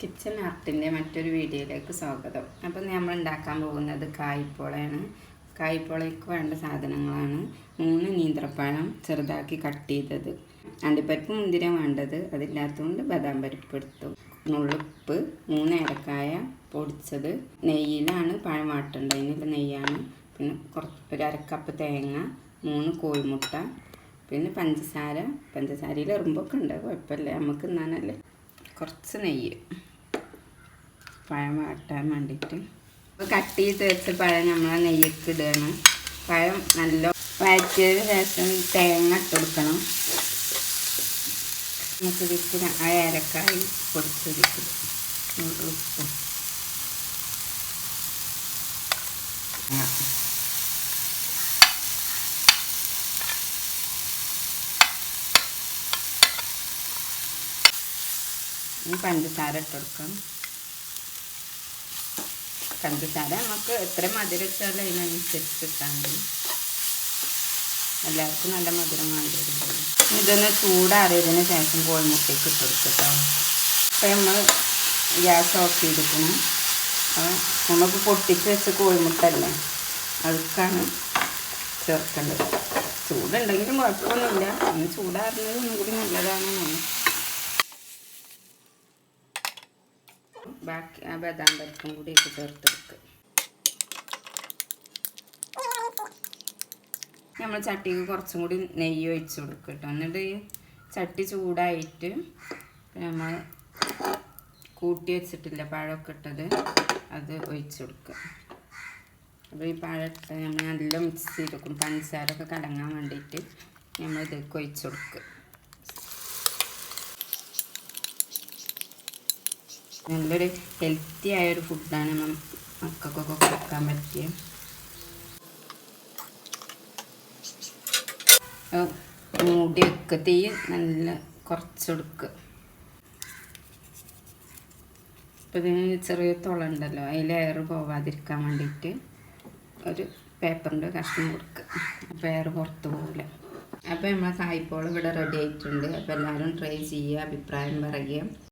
Kitchen ആർട്ടിന്റെ മറ്റൊരു വീഡിയോയിലേക്ക് സ്വാഗതം. അപ്പോൾ നമ്മൾ ഉണ്ടാക്കാൻ പോകുന്നത് കായ്പോളയാണ്. കായ്പോളയ്ക്ക് വേണ്ട സാധനങ്ങളാണ് മൂന്ന് നീന്ത്രപ്പഴം ചെറുതാക്കി കട്ട് ചെയ്തത്. അണ്ടിപ്പരിപ്പ് മുന്തിര വേണ്ടത് അതില്ലാത്തതുകൊണ്ട് ബദാം പരിപ്പ് എടുത്തു. നുള്ളുപ്പ് മൂന്ന് ഏലക്കായ പൊടിച്ചത്. നെയ്യിലാണ് പഴം വാട്ടേണ്ടത്. അതിനുള്ള നെയ്യാണ്. പിന്നെ കുറച്ച് ഒരു അരക്കപ്പ് തേങ്ങ മൂന്ന് കോഴിമുട്ട പിന്നെ പഞ്ചസാര. പഞ്ചസാരയിൽ എറുമ്പൊക്കെ ഉണ്ട്. കുഴപ്പമില്ല. നമുക്ക് തിന്നാനല്ലേ? കുറച്ച് നെയ്യ്. പഴം വാട്ടാൻ വേണ്ടിയിട്ട് അപ്പോൾ കട്ട് ചെയ്ത് വെച്ച പഴം നമ്മൾ നെയ്യൊക്കെ ഇടുകയാണ് പഴം നല്ല വഴറ്റിയതിന് ശേഷം തേങ്ങ ഇട്ട് കൊടുക്കണം. നമുക്ക് ഇതിക്ക് ആ ഏലക്കായി പൊടിച്ചൊരിക്കും ഉപ്പും. പഞ്ചസാര ഇട്ട് കൊടുക്കാം പഞ്ചസാര നമുക്ക് എത്ര മധുരം വെച്ചാലും അതിനനുസരിച്ച് ഇട്ടാൽ മതി എല്ലാവർക്കും നല്ല മധുരം വേണ്ടി ഇതൊന്ന് ചൂടാറിയതിന് ശേഷം കോഴിമുട്ടയ്ക്ക് ഇട്ട് കൊടുക്കട്ടോ അപ്പം നമ്മൾ ഗ്യാസ് ഓഫ് ചെയ്തിരിക്കണം അപ്പോൾ നമുക്ക് പൊട്ടിച്ച് വെച്ച കോഴിമുട്ടല്ലേ അതൊക്കെയാണ് ചേർക്കേണ്ടത്. ചൂടുണ്ടെങ്കിലും കുഴപ്പമൊന്നുമില്ല. ഒന്ന് ചൂടാറുന്നത് ഒന്നും കൂടി നല്ലതാണെന്നാണ്. ബാക്കി ആ ബദാം പരിപ്പും കൂടി ഇട്ട് ചേർത്ത് വെക്കുക നമ്മൾ ചട്ടിക്ക് കുറച്ചും കൂടി നെയ്യ് ഒഴിച്ച് കൊടുക്കുക കേട്ടോ എന്നിട്ട് ചട്ടി ചൂടായിട്ട് നമ്മൾ കൂട്ടി വെച്ചിട്ടില്ല പഴമൊക്കെ ഇട്ടത് അത് ഒഴിച്ച് കൊടുക്കുക അപ്പോൾ ഈ പഴമൊക്കെ നമ്മൾ നല്ല മിക്സ് ചെയ്ത് വെക്കും പഞ്ചസാരൊക്കെ കടങ്ങാൻ വേണ്ടിയിട്ട് നമ്മൾ ഇതൊക്കെ ഒഴിച്ച് കൊടുക്കുക നല്ലൊരു ഹെൽത്തി ആയൊരു ഫുഡാണ് നമ്മൾ മക്കൾക്കൊക്കെ കൊടുക്കാൻ പറ്റിയത് മൂടി വെക്കുക തീ നല്ല കുറച്ച് കൊടുക്കുക ഇപ്പം ഇതിന് ചെറിയ തുളുണ്ടല്ലോ അതിൽ എയർ പോവാതിരിക്കാൻ വേണ്ടിയിട്ട് ഒരു പേപ്പറിന്റെ കഷ്ണം കൊടുക്കുക അപ്പോൾ എയർ പുറത്ത് പോകില്ല അപ്പോൾ നമ്മളെ കായ്പോൾ ഇവിടെ റെഡി ആയിട്ടുണ്ട്. അപ്പോൾ എല്ലാവരും ട്രൈ ചെയ്യുക അഭിപ്രായം പറയുക.